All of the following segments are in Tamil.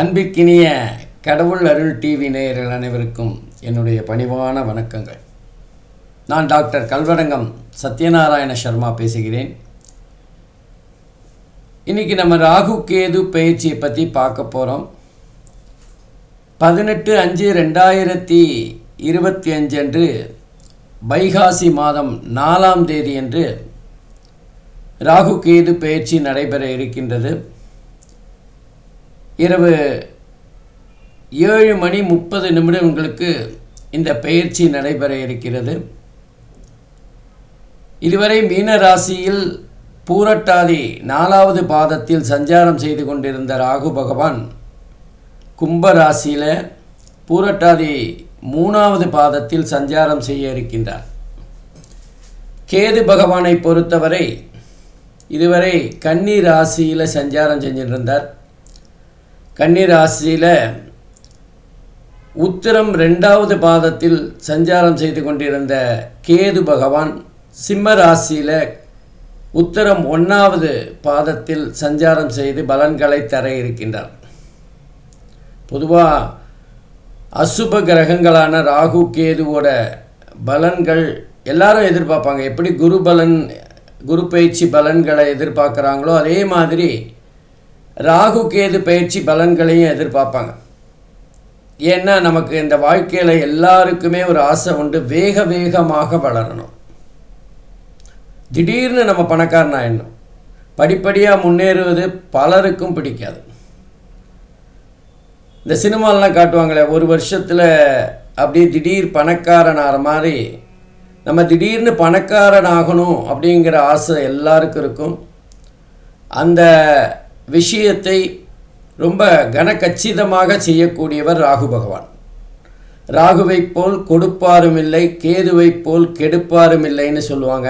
அன்பிற்கினிய கடவுள் அருள் டிவி நேயர்கள் அனைவருக்கும் என்னுடைய பணிவான வணக்கங்கள். நான் டாக்டர் கல்வரங்கம் சத்யநாராயண சர்மா பேசுகிறேன். இன்றைக்கி நம்ம ராகு கேது பயிற்சியை பற்றி பார்க்க போகிறோம் பதினெட்டு அஞ்சு ரெண்டாயிரத்தி இருபத்தி அஞ்சு அன்று வைகாசி மாதம் நாலாம் தேதி அன்று ராகு கேது பயிற்சி நடைபெற இருக்கின்றது. இரவு ஏழு மணி முப்பது நிமிடங்களுக்கு இந்த பயிற்சி நடைபெற இருக்கிறது. இதுவரை மீன ராசியில் பூரட்டாதி நாலாவது பாதத்தில் சஞ்சாரம் செய்து கொண்டிருந்த ராகு பகவான் கும்ப ராசியில் பூரட்டாதி மூணாவது பாதத்தில் சஞ்சாரம் செய்ய இருக்கின்றார். கேது பகவானை பொறுத்தவரை இதுவரை கன்னி ராசியில் சஞ்சாரம் செஞ்சிருந்தார். கன்னிராசியில் உத்திரம் ரெண்டாவது பாதத்தில் சஞ்சாரம் செய்து கொண்டிருந்த கேது பகவான் சிம்ம ராசியில் உத்தரம் ஒன்றாவது பாதத்தில் சஞ்சாரம் செய்து பலன்களை தர இருக்கின்றார். பொதுவாக அசுப கிரகங்களான ராகு கேதுவோட பலன்கள் எல்லாரும் எதிர்பார்ப்பாங்க. எப்படி குரு பலன் குரு பயிற்சி பலன்களை எதிர்பார்க்குறாங்களோ அதே மாதிரி ராகு கேது பயிற்சி பலன்களையும் எதிர்பார்ப்பாங்க. ஏன்னா நமக்கு இந்த வாழ்க்கையில் எல்லாருக்குமே ஒரு ஆசை உண்டு. வேக வேகமாக வளரணும். திடீர்னு நம்ம பணக்காரன் ஆயிடணும். படிப்படியாக முன்னேறுவது பலருக்கும் பிடிக்காது. இந்த சினிமாலெலாம் காட்டுவாங்களே ஒரு வருஷத்தில் அப்படியே திடீர் பணக்காரன் ஆகிற மாதிரி நம்ம திடீர்னு பணக்காரன் ஆகணும் அப்படிங்கிற ஆசை எல்லாருக்கும் இருக்கும். அந்த விஷயத்தை ரொம்ப கனக்கச்சிதமாக செய்யக்கூடியவர் ராகு பகவான். ராகுவைப் போல் கொடுப்பாரும் இல்லை கேதுவைப் போல் கெடுப்பாரும் இல்லைன்னு சொல்லுவாங்க.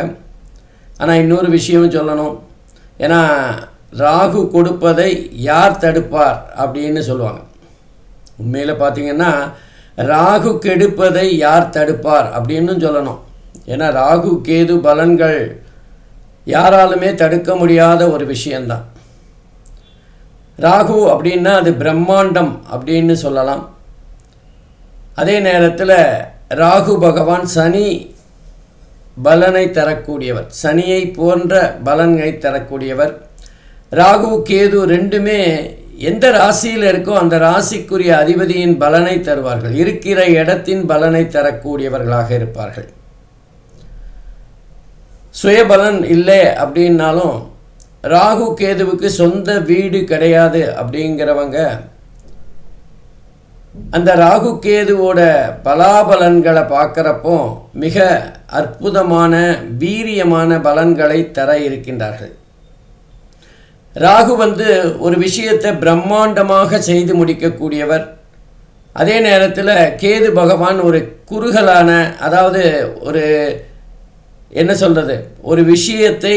ஆனால் இன்னொரு விஷயம் சொல்லணும். ஏன்னா ராகு கொடுப்பதை யார் தடுப்பார் அப்படின்னு சொல்லுவாங்க. உண்மையில் பார்த்தீங்கன்னா ராகு கெடுப்பதை யார் தடுப்பார் அப்படின்னு சொல்லணும். ஏன்னா ராகு கேது பலன்கள் யாராலுமே தடுக்க முடியாத ஒரு விஷயந்தான் ராகு அப்படின்னா அது பிரம்மாண்டம் அப்படின்னு சொல்லலாம். அதே நேரத்தில் ராகு பகவான் சனி பலனை தரக்கூடியவர். சனியை போன்ற பலனை தரக்கூடியவர். ராகு கேது ரெண்டுமே எந்த ராசியில் இருக்கோ அந்த ராசிக்குரிய அதிபதியின் பலனை தருவார்கள். இருக்கிற இடத்தின் பலனை தரக்கூடியவர்களாக இருப்பார்கள். சுயபலன் இல்லை அப்படின்னாலும் ராகு கேதுவுக்கு சொந்த வீடு கிடையாது அப்படிங்கிறவங்க அந்த ராகு கேதுவோட பலாபலன்களை பார்க்குறப்போ மிக அற்புதமான வீரியமான பலன்களை தர இருக்கின்றார்கள். ராகு வந்து ஒரு விஷயத்தை பிரம்மாண்டமாக செய்து முடிக்கக்கூடியவர். அதே நேரத்தில் கேது பகவான் ஒரு குறுகலான அதாவது ஒரு என்ன சொல்கிறது ஒரு விஷயத்தை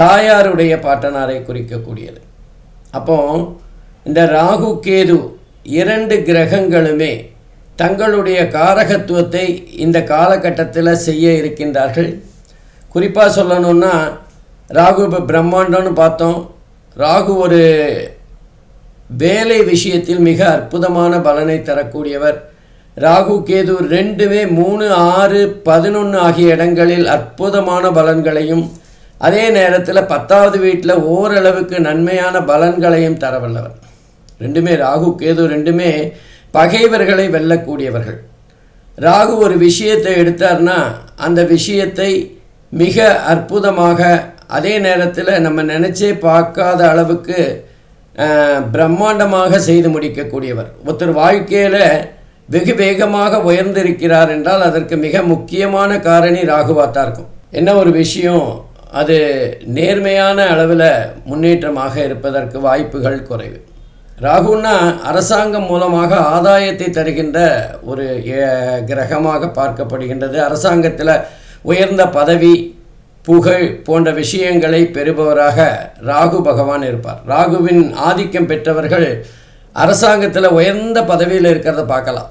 தாயாருடைய பாட்டனாரை குறிக்கக்கூடியது. அப்போ இந்த ராகு கேது இரண்டு கிரகங்களுமே தங்களுடைய காரகத்துவத்தை இந்த காலகட்டத்தில் செய்ய இருக்கின்றார்கள். குறிப்பாக சொல்லணுன்னா ராகு இப்போ பிரம்மாண்டம்னு பார்த்தோம். ராகு ஒரு வேலை விஷயத்தில் மிக அற்புதமான பலனை தரக்கூடியவர். ராகு கேது ரெண்டுமே மூணு ஆறு பதினொன்று ஆகிய இடங்களில் அற்புதமான பலன்களையும் அதே நேரத்தில் பத்தாவது வீட்டில் ஓரளவுக்கு நன்மையான பலன்களையும் தரவல்லவர். ரெண்டுமே ராகு கேது ரெண்டுமே பகைவர்களை வெல்லக்கூடியவர்கள். ராகு ஒரு விஷயத்தை எடுத்தார்னா அந்த விஷயத்தை மிக அற்புதமாக அதே நேரத்தில் நம்ம நினச்சே பார்க்காத அளவுக்கு பிரம்மாண்டமாக செய்து முடிக்கக்கூடியவர். ஒருத்தர் வாழ்க்கையில் வெகு வேகமாக உயர்ந்திருக்கிறார் என்றால் அதற்கு மிக முக்கியமான காரணி ராகுவாத்தான் இருக்கும். என்ன ஒரு விஷயம்? அது நேர்மையான அளவில் முன்னேற்றமாக இருப்பதற்கு வாய்ப்புகள் குறைவு. ராகுன்னா அரசாங்கம் மூலமாக ஆதாயத்தை தருகின்ற ஒரு கிரகமாக பார்க்கப்படுகின்றது. அரசாங்கத்தில் உயர்ந்த பதவி புகழ் போன்ற விஷயங்களை பெறுபவராக ராகு பகவான் இருப்பார். ராகுவின் ஆதிக்கம் பெற்றவர்கள் அரசாங்கத்தில் உயர்ந்த பதவியில் இருக்கிறத பார்க்கலாம்.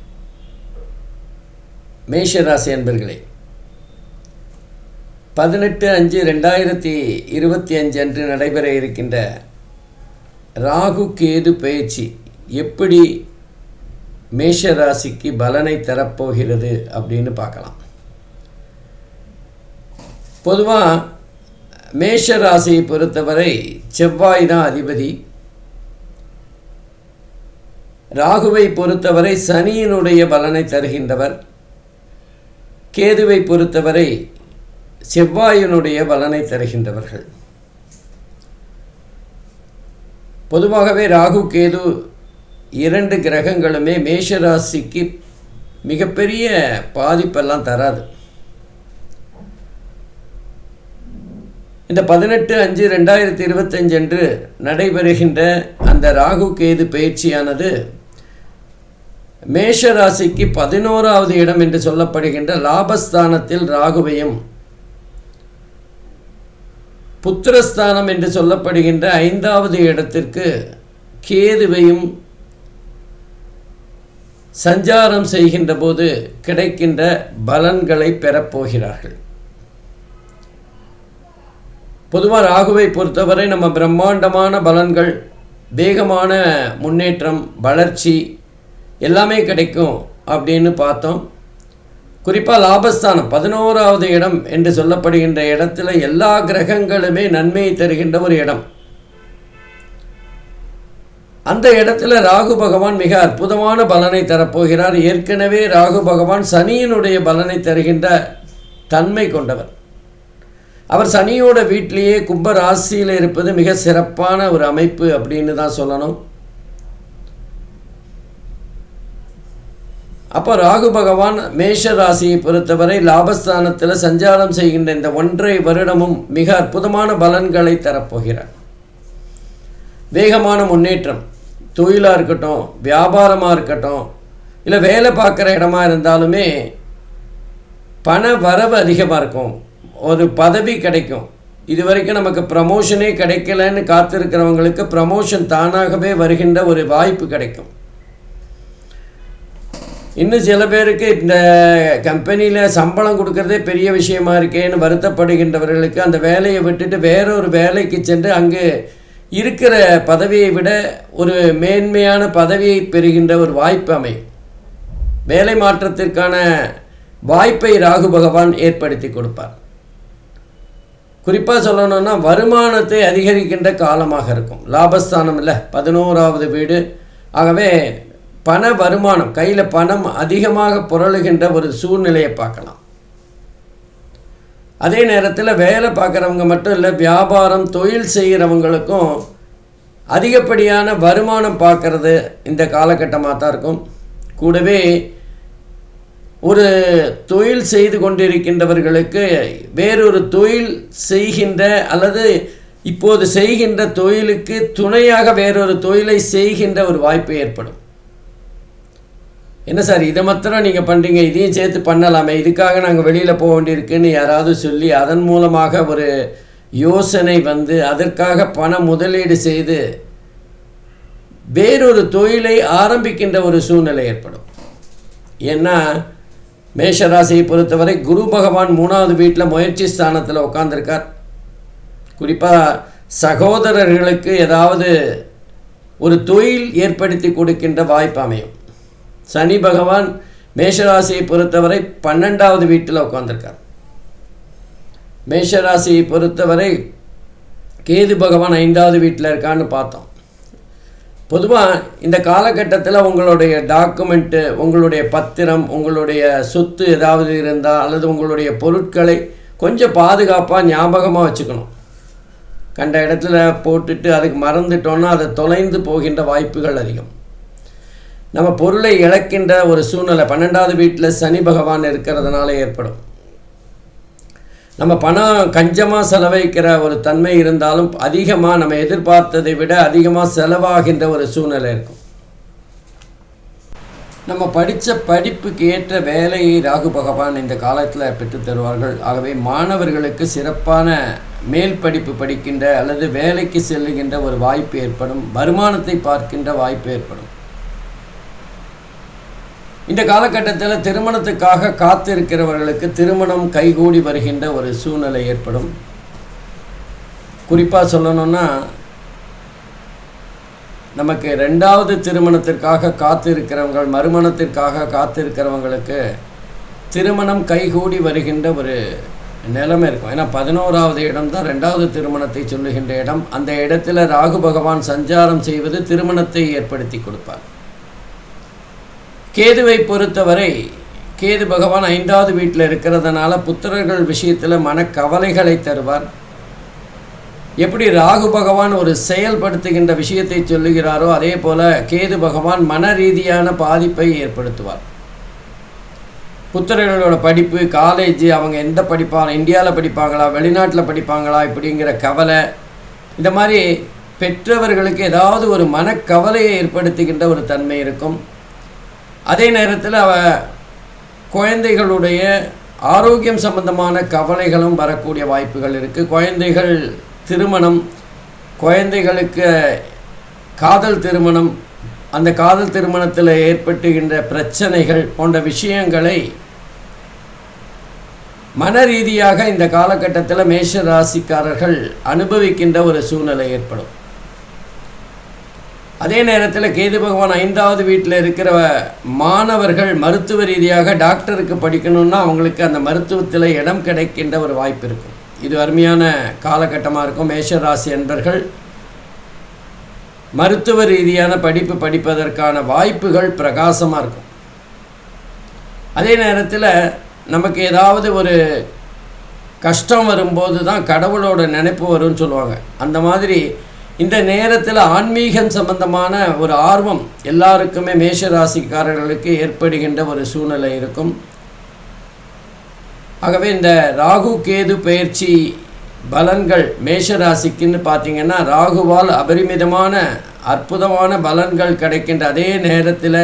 மேஷ ராசி அன்பர்களே பதினெட்டு அஞ்சு ரெண்டாயிரத்தி இருபத்தி அஞ்சு அன்று நடைபெற இருக்கின்ற ராகு கேது பயிற்சி எப்படி மேஷ ராசிக்கு பலனை தரப்போகிறது அப்படின்னு பார்க்கலாம். பொதுவாக மேஷ ராசியை பொறுத்தவரை செவ்வாய் தான் அதிபதி. ராகுவை பொறுத்தவரை சனியினுடைய பலனை தருகின்றவர். கேதுவை பொறுத்தவரை செவ்வாயினுடைய பலனை தருகின்றவர்கள். பொதுவாகவே ராகு கேது இரண்டு கிரகங்களுமே மேஷ ராசிக்கு மிகப்பெரிய பாதிப்பெல்லாம் தராது. இந்த பதினெட்டு அஞ்சு ரெண்டாயிரத்தி இருபத்தஞ்சு அன்று நடைபெறுகின்ற அந்த ராகு கேது பயிற்சியானது மேஷ ராசிக்கு பதினோராவது இடம் என்று சொல்லப்படுகின்ற லாபஸ்தானத்தில் ராகுவையும் புத்திரஸ்தானம் என்று சொல்லப்படுகின்ற ஐந்தாவது இடத்திற்கு கேதுவையும் சஞ்சாரம் செய்கின்ற போது கிடைக்கின்ற பலன்களை பெறப்போகிறார்கள். பொதுவாக ராகுவை பொறுத்தவரை நம்ம பிரம்மாண்டமான பலன்கள் வேகமான முன்னேற்றம் வளர்ச்சி எல்லாமே கிடைக்கும் அப்படின்னு பார்த்தோம். குறிப்பாக லாபஸ்தானம் பதினோராவது இடம் என்று சொல்லப்படுகின்ற இடத்துல எல்லா கிரகங்களுமே நன்மையை தருகின்ற ஒரு இடம். அந்த இடத்துல ராகு பகவான் மிக அற்புதமான பலனை தரப்போகிறார். ஏற்கனவே ராகு பகவான் சனியினுடைய பலனை தருகின்ற தன்மை கொண்டவர். அவர் சனியோட வீட்டிலேயே கும்ப ராசியில் இருப்பது மிக சிறப்பான ஒரு அமைப்பு அப்படின்னு தான் சொல்லணும். அப்போ ராகு பகவான் மேஷ ராசியை பொறுத்தவரை லாபஸ்தானத்தில் சஞ்சாரம் செய்கின்ற இந்த ஒன்றை வருடமும் மிக அற்புதமான பலன்களை தரப்போகிறார். வேகமான முன்னேற்றம். தொழிலாக இருக்கட்டும் வியாபாரமாக இருக்கட்டும் இல்லை வேலை பார்க்குற இடமா இருந்தாலுமே பண வரவு அதிகமாக இருக்கும். ஒரு பதவி கிடைக்கும். இது வரைக்கும் நமக்கு ப்ரமோஷனே கிடைக்கலன்னு காத்திருக்கிறவங்களுக்கு ப்ரமோஷன் தானாகவே வருகின்ற ஒரு வாய்ப்பு கிடைக்கும். இன்னும் சில பேருக்கு இந்த கம்பெனியில் சம்பளம் கொடுக்கறதே பெரிய விஷயமா இருக்கேன்னு வருத்தப்படுகின்றவர்களுக்கு அந்த வேலையை விட்டுட்டு வேற ஒரு வேலைக்கு சென்று அங்கு இருக்கிற பதவியை விட ஒரு மேன்மையான பதவியை பெறுகின்ற ஒரு வாய்ப்பு அமையும். வேலை மாற்றத்திற்கான வாய்ப்பை ராகு பகவான் ஏற்படுத்தி கொடுப்பார். குறிப்பாக சொல்லணும்னா வருமானத்தை அதிகரிக்கின்ற காலமாக இருக்கும். லாபஸ்தானம் இல்லை பதினோராவது வீடு. ஆகவே பண வருமானம் கையில் பணம் அதிகமாக புரளுகின்ற ஒரு சூழ்நிலையை பார்க்கலாம். அதே நேரத்தில் வேலை பார்க்குறவங்க மட்டும் இல்லை வியாபாரம் தொழில் செய்கிறவங்களுக்கும் அதிகப்படியான வருமானம் பார்க்கறது இந்த காலகட்டமாக தான் இருக்கும். கூடவே ஒரு தொழில் செய்து கொண்டிருக்கின்றவர்களுக்கு வேறொரு தொழில் செய்கின்ற அல்லது இப்போது செய்கின்ற தொழிலுக்கு துணையாக வேறொரு தொழிலை செய்கின்ற ஒரு வாய்ப்பு ஏற்படும். என்ன சார் இதை மாத்திரம் நீங்கள் பண்ணுறீங்க இதையும் சேர்த்து பண்ணலாமே. இதுக்காக நாங்கள் வெளியில் போக வேண்டியிருக்குன்னு யாராவது சொல்லி அதன் மூலமாக ஒரு யோசனை வந்து அதற்காக பண முதலீடு செய்து வேறொரு தொழிலை ஆரம்பிக்கின்ற ஒரு சூழ்நிலை ஏற்படும். ஏன்னா மேஷராசியை பொறுத்தவரை குரு பகவான் மூணாவது வீட்டில் முயற்சி ஸ்தானத்தில் உட்காந்துருக்கார் குறிப்பாக சகோதரர்களுக்கு ஏதாவது ஒரு தொழில் ஏற்படுத்தி கொடுக்கின்ற வாய்ப்பு அமையும். சனி பகவான் மேஷராசியை பொறுத்தவரை பன்னெண்டாவது வீட்டில் உட்காந்துருக்கார் மேஷராசியை பொறுத்தவரை கேது பகவான் ஐந்தாவது வீட்டில் இருக்கான்னு பார்த்தோம். பொதுவாக இந்த காலகட்டத்தில் உங்களுடைய டாக்குமெண்ட்டு உங்களுடைய பத்திரம் உங்களுடைய சொத்து ஏதாவது இருந்தால் அல்லது உங்களுடைய பொருட்களை கொஞ்சம் பாதுகாப்பாக ஞாபகமாக வச்சுக்கணும். கண்ட இடத்துல போட்டுட்டு அதுக்கு மறந்துட்டோன்னா அதை தொலைந்து போகின்ற வாய்ப்புகள் அதிகம். நம்ம பொருளை இழக்கின்ற ஒரு சூழ்நிலை. பன்னெண்டாவது வீட்டில் சனி பகவான் இருக்கிறதுனால ஏற்படும். நம்ம பணம் கஞ்சமாக செலவழிக்கிற ஒரு தன்மை இருந்தாலும் அதிகமாக நம்ம எதிர்பார்த்ததை விட அதிகமாக செலவாகின்ற ஒரு சூழ்நிலை இருக்கும். நம்ம படித்த படிப்புக்கு ஏற்ற வேலையை ராகு பகவான் இந்த காலத்தில் பெற்று தருவார்கள். ஆகவே மாணவர்களுக்கு சிறப்பான மேல் படிப்பு படிக்கின்ற அல்லது வேலைக்கு செல்லுகின்ற ஒரு வாய்ப்பு ஏற்படும். வருமானத்தை பார்க்கின்ற வாய்ப்பு ஏற்படும். இந்த காலகட்டத்தில் திருமணத்துக்காக காத்திருக்கிறவர்களுக்கு திருமணம் கைகூடி வருகின்ற ஒரு சூழ்நிலை ஏற்படும். குறிப்பாக சொல்லணும்னா நமக்கு ரெண்டாவது திருமணத்திற்காக காத்திருக்கிறவங்கள் மறுமணத்திற்காக காத்திருக்கிறவங்களுக்கு திருமணம் கைகூடி வருகின்ற ஒரு நிலைமை இருக்கும். ஏன்னா பதினோராவது இடம் தான் ரெண்டாவது திருமணத்தை சொல்லுகின்ற இடம். அந்த இடத்துல ராகு பகவான் சஞ்சாரம் செய்வது திருமணத்தை ஏற்படுத்தி கொடுப்பார். கேதுவை பொறுத்தவரை கேது பகவான் ஐந்தாவது வீட்டில் இருக்கிறதுனால புத்திரர்கள் விஷயத்தில் மனக்கவலைகளை தருவார். எப்படி ராகு பகவான் ஒரு செயல்படுத்துகின்ற விஷயத்தை சொல்லுகிறாரோ அதே போல் கேது பகவான் மன ரீதியான பாதிப்பை ஏற்படுத்துவார். புத்திரர்களோட படிப்பு காலேஜ் அவங்க எந்த படிப்பாங்க இந்தியாவில் படிப்பாங்களா வெளிநாட்டில் படிப்பாங்களா இப்படிங்கிற கவலை இந்த மாதிரி பெற்றவர்களுக்கு ஏதாவது ஒரு மனக்கவலையை ஏற்படுத்துகின்ற ஒரு தன்மை இருக்கும். அதே நேரத்தில் அவ குழந்தைகளுடைய ஆரோக்கியம் சம்பந்தமான கவலைகளும் வரக்கூடிய வாய்ப்புகள் இருக்குது குழந்தைகள் திருமணம் குழந்தைகளுக்கு காதல் திருமணம் அந்த காதல் திருமணத்தில் ஏற்பட்டுகின்ற பிரச்சனைகள் போன்ற விஷயங்களை மன ரீதியாக இந்த காலகட்டத்தில் மேஷ ராசிக்காரர்கள் அனுபவிக்கின்ற ஒரு சூழ்நிலை ஏற்படும். அதே நேரத்தில் கேது பகவான் ஐந்தாவது வீட்டில் இருக்கிற மாணவர்கள் மருத்துவ ரீதியாக டாக்டருக்கு படிக்கணும்னா அவங்களுக்கு அந்த மருத்துவத்தில் இடம் கிடைக்கின்ற ஒரு வாய்ப்பு இருக்கும். இது அருமையான காலகட்டமாக இருக்கும். மேஷராசி என்பர்கள் மருத்துவ ரீதியான படிப்பு படிப்பதற்கான வாய்ப்புகள் பிரகாசமாக இருக்கும். அதே நேரத்தில் நமக்கு ஏதாவது ஒரு கஷ்டம் வரும்போது தான் கடவுளோட நினைப்பு வரும்னு சொல்லுவாங்க. அந்த மாதிரி இந்த நேரத்தில் ஆன்மீகம் சம்பந்தமான ஒரு ஆர்வம் எல்லாருக்குமே மேஷ ராசிக்காரர்களுக்கு ஏற்படுகின்ற ஒரு சூழ்நிலை இருக்கும். ஆகவே இந்த ராகு கேது பயிற்சி பலன்கள் மேஷ ராசிக்குன்னு பார்த்தீங்கன்னா ராகுவால் அபரிமிதமான அற்புதமான பலன்கள் கிடைக்கின்ற அதே நேரத்தில்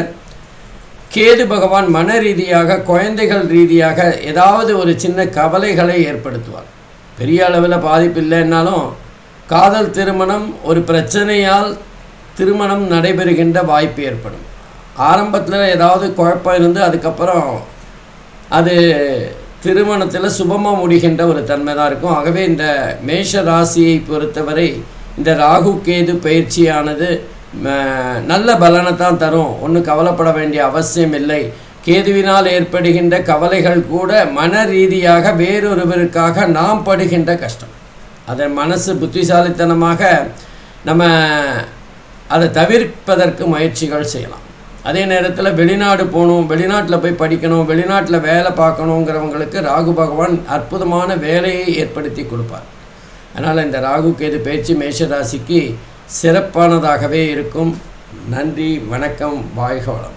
கேது பகவான் மன ரீதியாக குழந்தைகள் ரீதியாக ஏதாவது ஒரு சின்ன கவலைகளை ஏற்படுத்துவார். பெரிய அளவில் பாதிப்பு இல்லைன்னாலும் காதல் திருமணம் ஒரு பிரச்சனையால் திருமணம் நடைபெறுகின்ற வாய்ப்பு ஏற்படும். ஆரம்பத்தில் ஏதாவது குழப்பம் இருந்து அதுக்கப்புறம் அது திருமணத்தில் சுபமாக முடிகின்ற ஒரு தன்மை தான் இருக்கும். ஆகவே இந்த மேஷ ராசியை பொறுத்தவரை இந்த ராகு கேது பயிற்சியானது நல்ல பலனை தான் தரும். ஒன்றும் கவலைப்பட வேண்டிய அவசியம் இல்லை. கேதுவினால் ஏற்படுகின்ற கவலைகள் கூட மன ரீதியாக வேறொருவருக்காக நாம் படுகின்ற கஷ்டம். அதை மனசு புத்திசாலித்தனமாக நம்ம அதை தவிர்ப்பதற்கு முயற்சிகள் செய்யலாம். அதே நேரத்தில் வெளிநாடு போகணும் வெளிநாட்டில் போய் படிக்கணும் வெளிநாட்டில் வேலை பார்க்கணுங்கிறவங்களுக்கு ராகு பகவான் அற்புதமான வேலையை ஏற்படுத்தி கொடுப்பார். அதனால் இந்த ராகு கேது பயிற்சி மேஷராசிக்கு சிறப்பானதாகவே இருக்கும். நன்றி வணக்கம் வாழ்க வளம்.